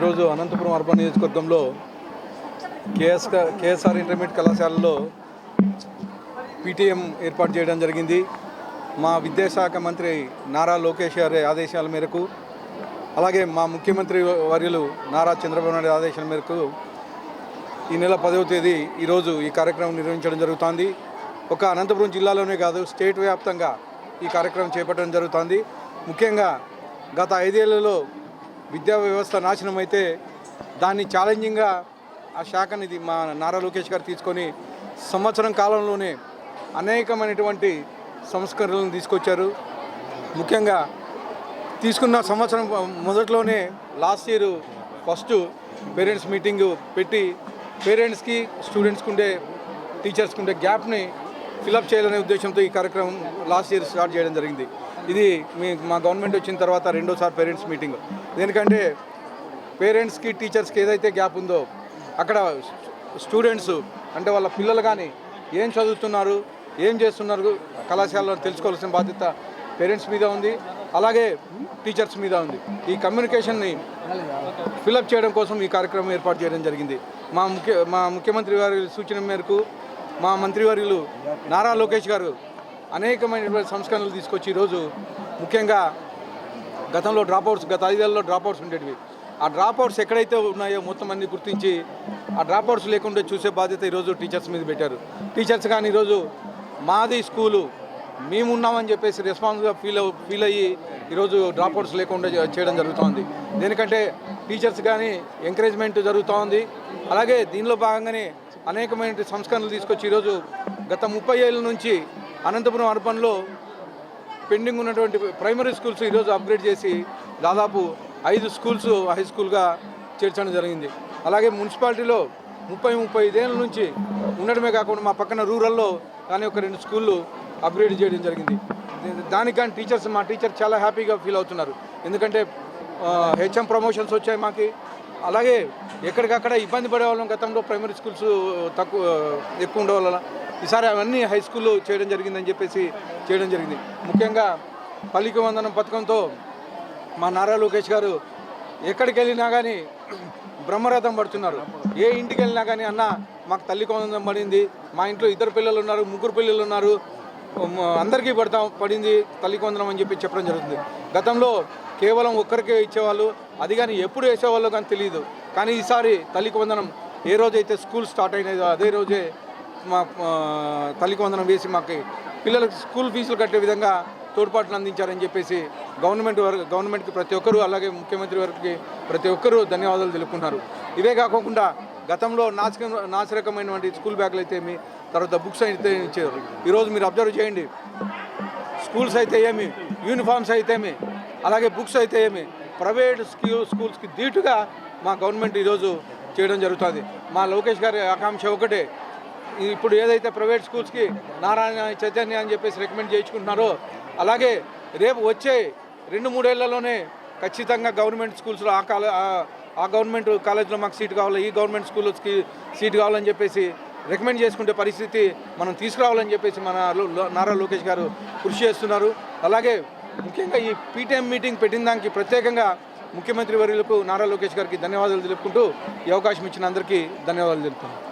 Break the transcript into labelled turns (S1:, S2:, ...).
S1: ఈరోజు అనంతపురం అర్బన్ నియోజకవర్గంలో KS KSR intermediate కళాశాలలో పీటీఎం ఏర్పాటు చేయడం జరిగింది. మా విద్యాశాఖ మంత్రి నారా లోకేష్ గారి ఆదేశాల మేరకు అలాగే మా ముఖ్యమంత్రి వర్యులు నారా చంద్రబాబు నాయుడు ఆదేశాల మేరకు ఈ నెల పదవ తేదీ ఈరోజు ఈ కార్యక్రమం నిర్వహించడం జరుగుతోంది. ఒక అనంతపురం జిల్లాలోనే కాదు స్టేట్ వ్యాప్తంగా ఈ కార్యక్రమం చేపట్టడం జరుగుతోంది. ముఖ్యంగా గత ఐదేళ్ళలో విద్యా వ్యవస్థ నాశనం అయితే దాన్ని ఛాలెంజింగ్గా ఆ శాఖని మా నారా లోకేష్ గారు తీసుకొని సంవత్సరం కాలంలోనే అనేకమైనటువంటి సంస్కరణలను తీసుకొచ్చారు. ముఖ్యంగా తీసుకున్న సంవత్సరం మొదట్లోనే last year first parents meeting పెట్టి పేరెంట్స్కి స్టూడెంట్స్కి ఉండే టీచర్స్కి ఉండే గ్యాప్ని ఫిలప్ చేయాలనే ఉద్దేశంతో ఈ కార్యక్రమం లాస్ట్ ఇయర్ స్టార్ట్ చేయడం జరిగింది. ఇది మీ మా గవర్నమెంట్ వచ్చిన తర్వాత రెండోసారి పేరెంట్స్ మీటింగ్ దేనికంటే పేరెంట్స్కి టీచర్స్కి ఏదైతే గ్యాప్ ఉందో అక్కడ స్టూడెంట్స్ అంటే వాళ్ళ పిల్లలు కానీ ఏం చదువుతున్నారు ఏం చేస్తున్నారు కళాశాలలో తెలుసుకోవాల్సిన బాధ్యత పేరెంట్స్ మీద ఉంది. అలాగే టీచర్స్ మీద ఉంది. ఈ కమ్యూనికేషన్ని ఫిలప్ చేయడం కోసం ఈ కార్యక్రమం ఏర్పాటు చేయడం జరిగింది. మా ముఖ్య మా ముఖ్యమంత్రి గారి సూచన మేరకు మా మంత్రివర్యులు నారా లోకేష్ గారు అనేకమైనటువంటి సంస్కరణలు తీసుకొచ్చి ఈరోజు ముఖ్యంగా గతంలో డ్రాప్అవుట్స్ గత ఐదేళ్ళలో డ్రాప్అవుట్స్ ఉండేటివి. ఆ డ్రాప్అవుట్స్ ఎక్కడైతే ఉన్నాయో మొత్తం అన్ని గుర్తించి ఆ డ్రాప్అవుట్స్ లేకుండా చూసే బాధ్యత ఈరోజు టీచర్స్ మీద పెట్టారు. టీచర్స్ కానీ ఈరోజు మాది స్కూలు మేము ఉన్నామని చెప్పేసి రెస్పాన్స్గా ఫీల్ ఫీల్ అయ్యి ఈరోజు డ్రాప్అవుట్స్ లేకుండా చేయడం జరుగుతోంది. దీనికంటే టీచర్స్ కానీ ఎంకరేజ్మెంట్ జరుగుతోంది. అలాగే దీనిలో భాగంగానే అనేకమైన సంస్కరణలు తీసుకొచ్చి ఈరోజు గత ముప్పై ఏళ్ళ నుంచి అనంతపురం అర్బన్లో పెండింగ్ ఉన్నటువంటి ప్రైమరీ స్కూల్స్ ఈరోజు అప్గ్రేడ్ చేసి దాదాపు ఐదు స్కూల్స్ హై స్కూల్గా చేర్చడం జరిగింది. అలాగే మున్సిపాలిటీలో ముప్పై ముప్పై ఐదేళ్ళ నుంచి ఉండడమే కాకుండా మా పక్కన రూరల్లో కానీ ఒక రెండు స్కూళ్ళు అప్గ్రేడ్ చేయడం జరిగింది. దానికని కానీ టీచర్స్ మా టీచర్ చాలా హ్యాపీగా ఫీల్ అవుతున్నారు. ఎందుకంటే హెచ్ఎం ప్రమోషన్స్ వచ్చాయి మాకు. అలాగే ఎక్కడికక్కడ ఇబ్బంది పడే వాళ్ళం గతంలో ప్రైమరీ స్కూల్స్ తక్కువ ఎక్కువ ఉండే వల్ల ఈసారి అవన్నీ హై స్కూల్లో చేయడం జరిగిందని చెప్పేసి చేయడం జరిగింది. ముఖ్యంగా పల్లికి వందనం పథకంతో మా నారా లోకేష్ గారు ఎక్కడికి వెళ్ళినా కానీ బ్రహ్మరథం పడుతున్నారు. ఏ ఇంటికి వెళ్ళినా కానీ అన్న మాకు తల్లి వందనం పడింది. మా ఇంట్లో ఇద్దరు పిల్లలు ఉన్నారు ముగ్గురు పిల్లలు ఉన్నారు. అందరికీ పడతాం పడింది తల్లి వందనం అని చెప్పి చెప్పడం జరుగుతుంది. గతంలో కేవలం ఒక్కరికే ఇచ్చేవాళ్ళు అది కానీ ఎప్పుడు వేసేవాళ్ళు కానీ తెలియదు కానీ ఈసారి తల్లికి వందనం ఏ రోజైతే స్కూల్ స్టార్ట్ అయినదో అదే రోజే మా తల్లికి వందనం వేసి మాకు పిల్లలకు స్కూల్ ఫీజులు కట్టే విధంగా తోడ్పాటును అందించారని చెప్పేసి గవర్నమెంట్ వరకు గవర్నమెంట్కి ప్రతి ఒక్కరూ అలాగే ముఖ్యమంత్రి వారికి ప్రతి ఒక్కరూ ధన్యవాదాలు తెలుపుకున్నారు ఇవే కాకుండా గతంలో నాశక నాశరకమైనటువంటి స్కూల్ బ్యాగులు అయితే ఏమి తర్వాత బుక్స్ అయితే ఇచ్చారు. ఈరోజు మీరు అబ్జర్వ్ చేయండి. స్కూల్స్ అయితే ఏమి యూనిఫామ్స్ అయితే ఏమి అలాగే బుక్స్ అయితే ఏమి ప్రైవేట్ స్కూల్ స్కూల్స్కి ధీటుగా మా గవర్నమెంట్ ఈరోజు చేయడం జరుగుతుంది. మా లోకేష్ గారి ఆకాంక్ష ఒకటే. ఇప్పుడు ఏదైతే ప్రైవేట్ స్కూల్స్కి నారాయణ చైతన్య అని చెప్పేసి రికమెండ్ చేయించుకుంటున్నారో అలాగే రేపు వచ్చే రెండు మూడేళ్ళలోనే ఖచ్చితంగా గవర్నమెంట్ స్కూల్స్లో ఆ కాలే ఆ- గవర్నమెంట్ కాలేజ్లో మాకు సీట్ కావాలి ఈ గవర్నమెంట్ స్కూల్స్కి సీట్ కావాలని చెప్పేసి రికమెండ్ చేసుకుంటే పరిస్థితి మనం తీసుకురావాలని చెప్పేసి మన నారా లోకేష్ గారు కృషి చేస్తున్నారు. అలాగే ముఖ్యంగా ఈ పీటీఎం మీటింగ్ పెట్టిన దానికి ప్రత్యేకంగా ముఖ్యమంత్రి వర్యులకు నారా లోకేష్ గారికి ధన్యవాదాలు తెలుపుకుంటూ ఈ అవకాశం ఇచ్చిన అందరికీ ధన్యవాదాలు తెలుపుతున్నాను